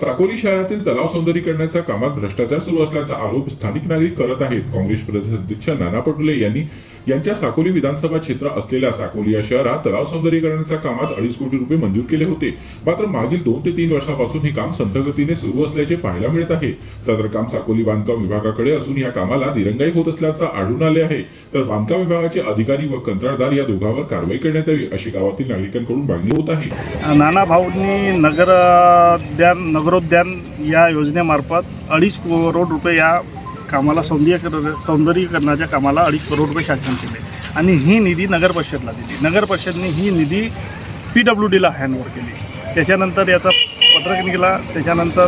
साकोली शहरातील तलाव सौंदर्यीकरणाच्या कामात भ्रष्टाचार सुरू असल्याचा आरोप स्थानिक नागरिक करत आहेत. काँग्रेस प्रदेशाध्यक्ष नाना पटोले यांनी यांच्या साकोली विधानसभा क्षेत्र असलेल्या साकोली या शहरात तलाव सौंदर्यीकरणाच्या कामात अडीच कोटी रुपये मंजूर केले होते. मात्र मागील दोन ते तीन वर्षापासून हे काम संतगतीने सुरू असल्याचे पाहायला मिळत आहे. सदर काम साकोली बांधकाम विभागाकडे असून या कामाला दिरंगाई होत असल्याचं आढळून आले आहे. तर बांधकाम विभागाचे अधिकारी व कंत्राटदार या दोघांवर कारवाई करण्यात यावी अशी गावातील नागरिकांकडून मागणी होत आहे. नाना भाऊंनी नगरोद्यान नगरोद्यान या योजनेमार्फत अडीच करोड रुपये या कामाला सौंदर्य सौंदर्यीकरणाच्या कामाला अडीच करोड रुपये शासन केले. आणि ही निधी नगर परिषदला दिली. नगर परिषदने ही निधी पी डब्ल्यू डीला हँडओव्हर केली. त्याच्यानंतर याचा पत्रक निघाला. त्याच्यानंतर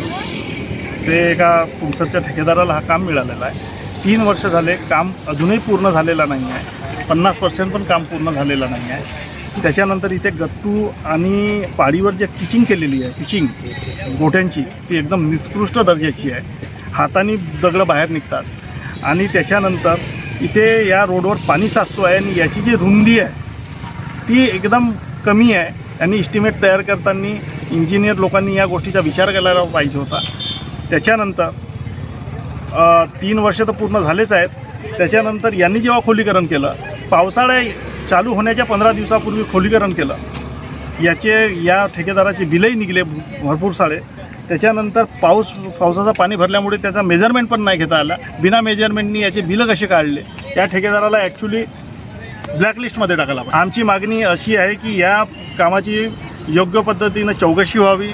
ते एका पुंसरच्या ठेकेदाराला हा काम मिळालेला आहे. तीन वर्ष झाले काम अजूनही पूर्ण झालेलं नाही आहे. पन्नास पर्सेंट पण काम पूर्ण झालेलं नाही आहे. त्याच्यानंतर इथे गट्टू आणि पाडीवर जे किचिंग केलेली आहे किचिंग गोठ्यांची ती एकदम निकृष्ट दर्जाची आहे. हाताने दगडं बाहेर निघतात. आणि त्याच्यानंतर इथे या रोडवर पाणी साचतो आहे आणि याची जी रुंदी आहे ती एकदम कमी आहे. आणि इस्टिमेट तयार करताना इंजिनियर लोकांनी या गोष्टीचा विचार करायला पाहिजे होता. त्याच्यानंतर तीन वर्ष तर पूर्ण झालेच आहेत. त्याच्यानंतर यांनी जेव्हा खोलीकरण केलं पावसाळ्या चालू होण्याच्या पंधरा दिवसापूर्वी खोलीकरण केलं. याचे या ठेकेदाराचे बिलही निघले भरपूर सारे. त्याच्यानंतर पाऊस पावसाचं पाणी भरल्यामुळे त्याचा मेजरमेंट पण नाही घेता आला. बिना मेजरमेंटनी याचे बिलं कसे काढले? या ठेकेदाराला ॲक्च्युली ब्लॅकलिस्टमध्ये टाकायला आमची मागणी अशी आहे की या कामाची योग्य पद्धतीनं चौकशी व्हावी.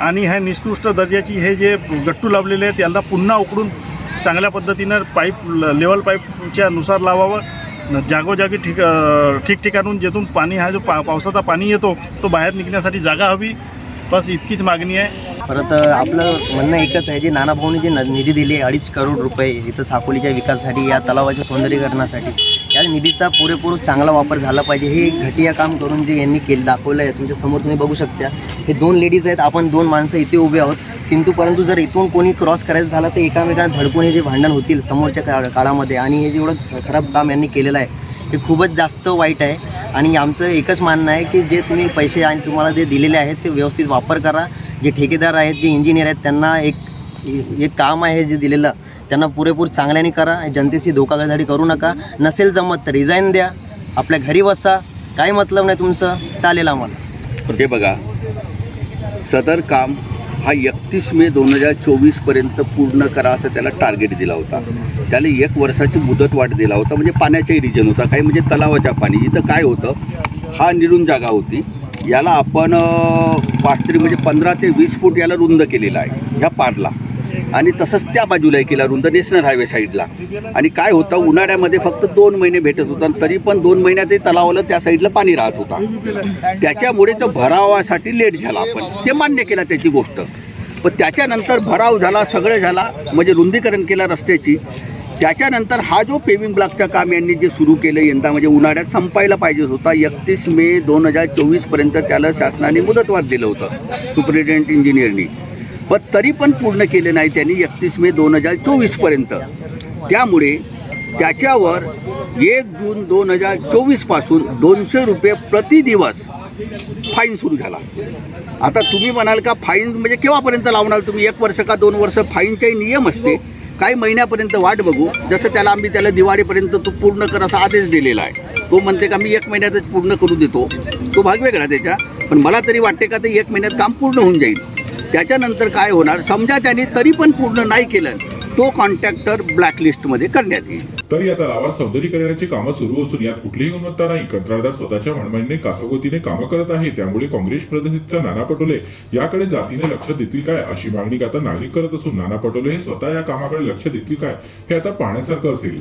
आणि ह्या निकृष्ट दर्जाची हे जे गट्टू लावलेले आहेत त्यांना पुन्हा उकडून चांगल्या पद्धतीनं पाईप लेवल पाईपच्या नुसार लावावं. जागोजागी ठिक ठिकठिकाणून जेथून पाणी हा जो पा पावसाचा पाणी येतो तो बाहेर निघण्यासाठी जागा हवी. बस इतकीच मागणी आहे. परत आपलं म्हणणं एकच आहे जे नाना भाऊने जे न- निधी दिली आहे अडीच करोड रुपये इथं साकोलीच्या विकासासाठी या तलावाच्या सौंदर्यीकरणासाठी या निधीचा पुरेपूर चांगला वापर झाला पाहिजे. हे घटिया काम करून जे यांनी केलं दाखवलं आहे. तुमच्यासमोर तुम्ही बघू शकता. हे दोन लेडीज आहेत. आपण दोन माणसं इथे उभे आहोत. किंतु परंतु जर इथून कोणी क्रॉस करायचं झालं तर एकामेकांना धडकून हे जे भांडण होतील समोरच्या का काळामध्ये. आणि हे जेवढं खराब काम यांनी केलेलं आहे हे खूपच जास्त वाईट आहे. आणि आमचं एकच मानणं आहे की जे तुम्ही पैसे आणि तुम्हाला जे दिलेले आहेत ते व्यवस्थित वापर करा. जे ठेकेदार आहेत जे इंजिनियर आहेत त्यांना एक एक काम आहे जे दिलेलं त्यांना पुरेपूर चांगल्याने करा. जनतेशी धोकाधडी करू नका. नसेल जमत तर रिझाईन द्या. आपल्या घरी बसा. काही मतलब नाही तुमचं. चालेल आम्हाला. ते बघा. सदर काम हा एकतीस मे दोन हजार चोवीसपर्यंत पूर्ण करा असं त्याला टार्गेट दिला होता. त्याला एक वर्षाची मुदत वाट दिला होता म्हणजे पाण्याचाही रिजन होता काही म्हणजे तलावाच्या पाणी. इथं काय होतं हा निरून जागा होती. याला आपण अं, पाच तरी म्हणजे पंधरा ते वीस फूट याला रुंद केलेला आहे ह्या पाडला. आणि तसंच त्या बाजूलाही केला रुंद नॅशनल हायवे साईडला. आणि काय होतं उन्हाळ्यामध्ये फक्त दोन महिने भेटत होतं आणि तरी पण दोन महिन्यातही तलावाला त्या साईडला पाणी राहत होता. त्याच्यामुळे तो भरावासाठी लेट झाला आपण. ते मान्य केला त्याची गोष्ट. पण त्याच्यानंतर भराव झाला सगळं झाला म्हणजे रुंदीकरण केला रस्त्याची. त्याच्यानंतर हा जो पेविंग ब्लॉकचा काम यांनी जे सुरू केलं यंदा म्हणजे उन्हाळ्यात संपायला पाहिजे होता. एकतीस मे दोन हजार चोवीसपर्यंत त्याला शासनाने मुदतवाद दिलं होतं सुप्रिटेंडंट इंजिनियरनी. पण तरी पण पूर्ण केले नाही त्यांनी एकतीस मे दोन हजार चोवीसपर्यंत त्यामुळे त्याच्यावर एक जून दोन हजार चोवीसपासून दोनशे रुपये प्रति दिवस फाईन सुरू झाला. आता तुम्ही म्हणाल का फाईन म्हणजे केव्हापर्यंत लावणार तुम्ही? एक वर्ष का दोन वर्ष? फाईनचाही नियम असते. काही महिन्यापर्यंत वाट बघू. जसं त्याला आम्ही त्याला दिवाळीपर्यंत तो पूर्ण कर असा आदेश दिलेला आहे. तो म्हणते का मी एक महिन्यातच पूर्ण करू देतो. तो भाग वेगळा त्याच्या. पण मला तरी वाटते का ते एक महिन्यात काम पूर्ण होऊन जाईल. त्याच्यानंतर काय होणार समजा त्यांनी तरी पण पूर्ण नाही केलं तो कॉन्ट्रॅक्टर ब्लॅकलिस्टमध्ये करण्यात येईल. तर या तलावात सौंदर्यीकरणाची कामं सुरू असून यात कुठलीही गुणवत्ता नाही. कंत्राटदार स्वतःच्या मनमानीने कासगोतीने कामं करत आहे. त्यामुळे काँग्रेस प्रदेशाध्यक्ष नाना पटोले याकडे जातीने लक्ष देतील काय अशी मागणी आता नागरिक करत असून नाना पटोले हे स्वतः या कामाकडे लक्ष देतील काय हे आता पाहण्यासारखं असेल.